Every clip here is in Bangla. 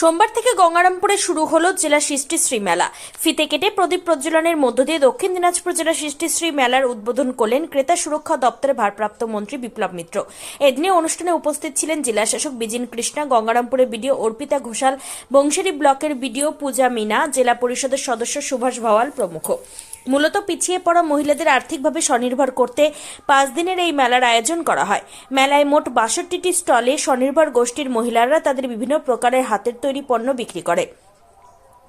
সোমবার থেকে গঙ্গারামপুরে শুরু হলো জেলা সৃষ্টিশ্রী মেলা। ফিতে কেটে প্রদীপ প্রজ্বলনের মধ্য দিয়ে দক্ষিণ দিনাজপুর জেলা সৃষ্টিশ্রী মেলার উদ্বোধন করলেন ক্রেতা সুরক্ষা দপ্তরের ভারপ্রাপ্ত মন্ত্রী বিপ্লব মিত্র। এদিনে অনুষ্ঠানে উপস্থিত ছিলেন জেলা শাসক বিজিন কৃষ্ণা গঙ্গারামপুরের বিডিও অর্পিতা ঘোষাল বংশেরি ব্লকের বিডিও পূজা মিনা, জেলা পরিষদের সদস্য সুভাষ ভাওয়াল প্রমুখ। মূলত পিছিয়ে পড়া মহিলাদের আর্থিকভাবে স্বনির্ভর করতে পাঁচ দিনের এই মেলার আয়োজন করা হয়। মেলায় মোট বাষট্টিটি স্টলে স্বনির্ভর গোষ্ঠীর মহিলারা তাদের বিভিন্ন প্রকারের হাতের তৈরি পণ্য বিক্রি করে।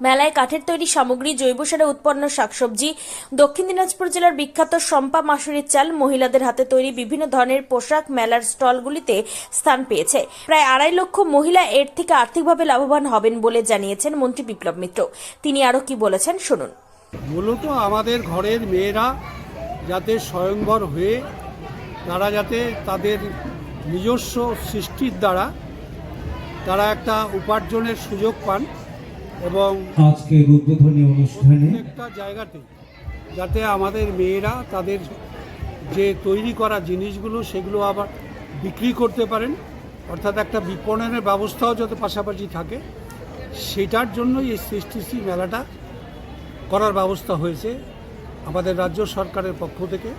মেলায় কাঠের তৈরি সামগ্রী, জৈব সারে উৎপন্ন শাকসবজি, দক্ষিণ দিনাজপুর জেলার বিখ্যাত সম্পা মাসুরির চাল মহিলাদের হাতে তৈরি বিভিন্ন ধরনের পোশাক মেলার স্টলগুলিতে স্থান পেয়েছে। প্রায় আড়াই লক্ষ মহিলা এর থেকে আর্থিকভাবে লাভবান হবেন বলে জানিয়েছেন মন্ত্রী বিপ্লব মিত্র। তিনি আরও কি বলেছেন, শুনুন। মূলত আমাদের ঘরের মেয়েরা যাতে স্বয়ংবর হয়ে তারা যাতে তাদের নিজস্ব সৃষ্টির দ্বারা তারা একটা উপার্জনের সুযোগ পান এবং আজকের উদ্বোধনী অনুষ্ঠানে প্রত্যেকটা জায়গাতে যাতে আমাদের মেয়েরা তাদের যে তৈরি করা জিনিসগুলো সেগুলো আবার বিক্রি করতে পারেন অর্থাৎ একটা বিপণনের ব্যবস্থাও যাতে পাশাপাশি থাকে সেটার জন্যই এই সৃষ্টিশ্রী মেলাটা করার ব্যবস্থা হয়েছে আমাদের রাজ্য সরকারের পক্ষ থেকে,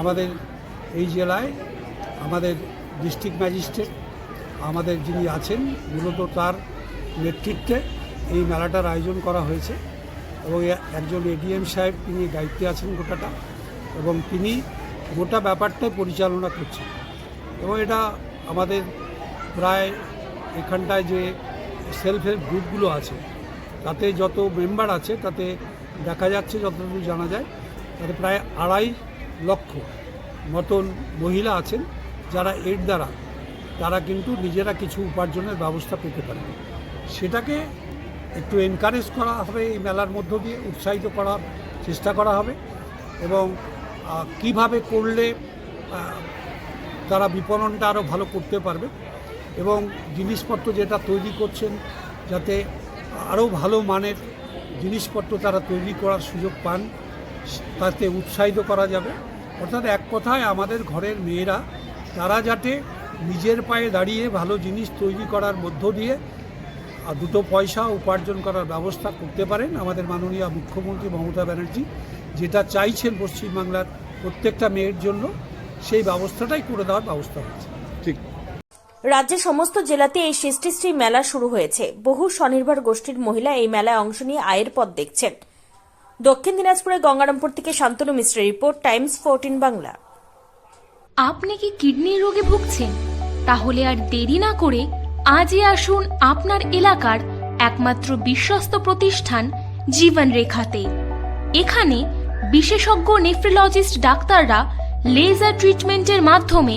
আমাদের এই জেলায়, আমাদের ডিস্ট্রিক্ট ম্যাজিস্ট্রেট, আমাদের যিনি আছেন, মূলত তার নেতৃত্বে এই মেলাটার আয়োজন করা হয়েছে এবং একজন এডিএম সাহেব তিনি দায়িত্বে আছেন গোটাটা এবং তিনি গোটা ব্যাপারটাই পরিচালনা করছেন। এবং এটা আমাদের প্রায় এখানটায় যে সেলফ হেল্প গ্রুপগুলো আছে তাতে যত মেম্বার আছে, তাতে দেখা যাচ্ছে যতদূর জানা যায়, তাতে প্রায় আড়াই লক্ষ মতন মহিলা আছেন যারা এর দ্বারা তারা কিন্তু নিজেরা কিছু উপার্জনের ব্যবস্থা পেতে পারে সেটাকে একটু এনকারেজ করা হবে, এই মেলার মধ্য দিয়ে উৎসাহিত করার চেষ্টা করা হবে এবং কীভাবে করলে তারা বিপণনটা আরও ভালো করতে পারবে এবং জিনিসপত্র যেটা তৈরি করছেন যাতে আরও ভালো মানের জিনিসপত্র তারা তৈরি করার সুযোগ পান, তাতে উৎসাহিত করা যাবে। অর্থাৎ এক কথায় আমাদের ঘরের মেয়েরা, তারা যাতে নিজের পায়ে দাঁড়িয়ে ভালো জিনিস তৈরি করার মধ্য দিয়ে, আর দুটো পয়সা উপার্জন করার ব্যবস্থা করতে পারেন আমাদের মাননীয় মুখ্যমন্ত্রী মমতা ব্যানার্জি, যেটা চাইছেন পশ্চিমবাংলার প্রত্যেকটা মেয়ের জন্য, সেই ব্যবস্থাটাই করে দেওয়ার ব্যবস্থা হচ্ছে ঠিক। রাজ্যের সমস্ত জেলাতে এই সৃষ্টিশ্রী মেলা শুরু হয়েছে। বহু স্বনির্ভর গোষ্ঠীর মহিলা এই মেলায় অংশ নিয়ে আয়ের পথ দেখছেন। দক্ষিণ দিনাজপুরের গঙ্গারামপুর থেকে শান্তনু মিশ্রের রিপোর্ট, টাইমস ফোরটিন বাংলা। আপনি কি কিডনির রোগে ভুগছেন? তাহলে আর দেরি না করে আজই আসুন আপনার এলাকার একমাত্র বিশ্বস্ত প্রতিষ্ঠান জীবন রেখাতে এখানে বিশেষজ্ঞ নেফ্রোলজিস্ট ডাক্তাররা লেজার ট্রিটমেন্টের মাধ্যমে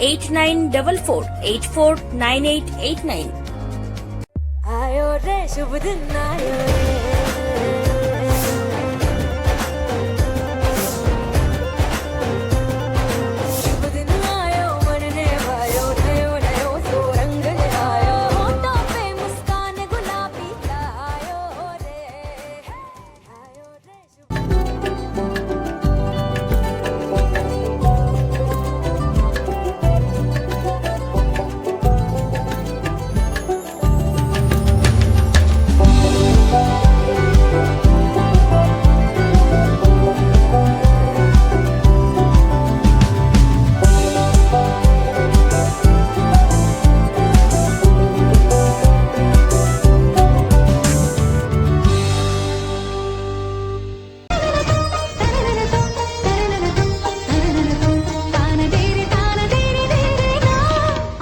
eight nine double four eight four nine eight eight nine আয়ো রে শুভ দিন আয়ো রে